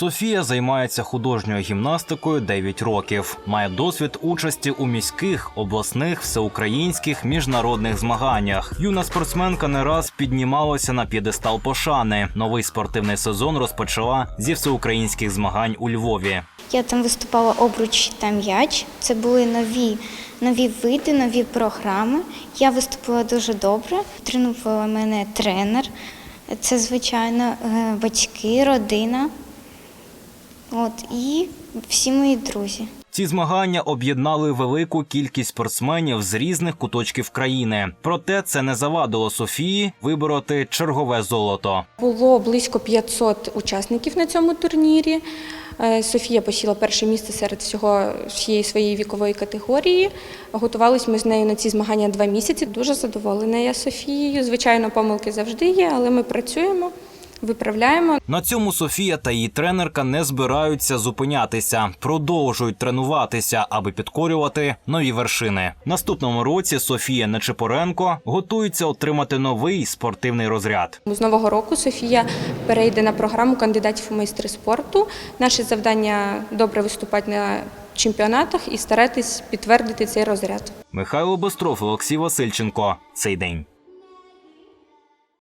Софія займається художньою гімнастикою 9 років. Має досвід участі у міських, обласних, всеукраїнських міжнародних змаганнях. Юна спортсменка не раз піднімалася на п'єдестал пошани. Новий спортивний сезон розпочала зі всеукраїнських змагань у Львові. Я там виступала обруч та м'яч. Це були нові, нові види, нові програми. Я виступила дуже добре. Тренувала мене тренер. Це, звичайно, е, батьки, родина. От, і всі мої друзі. Ці змагання об'єднали велику кількість спортсменів з різних куточків країни. Проте це не завадило Софії вибороти чергове золото. Було близько 500 учасників на цьому турнірі. Е, Софія посіла перше місце серед всього всієї своєї вікової категорії. Готувались ми з нею на ці змагання два місяці. Дуже задоволена я Софією. Звичайно, помилки завжди є, але ми працюємо, виправляємо. На цьому Софія та її тренерка не збираються зупинятися, продовжують тренуватися, аби підкорювати нові вершини. Наступному році Софія Нечипоренко готується отримати новий спортивний розряд. З нового року Софія перейде на програму кандидатів у майстри спорту. Наше завдання добре виступати на чемпіонатах і старатись підтвердити цей розряд. Михайло Бостров, Олексій Васильченко. Цей день.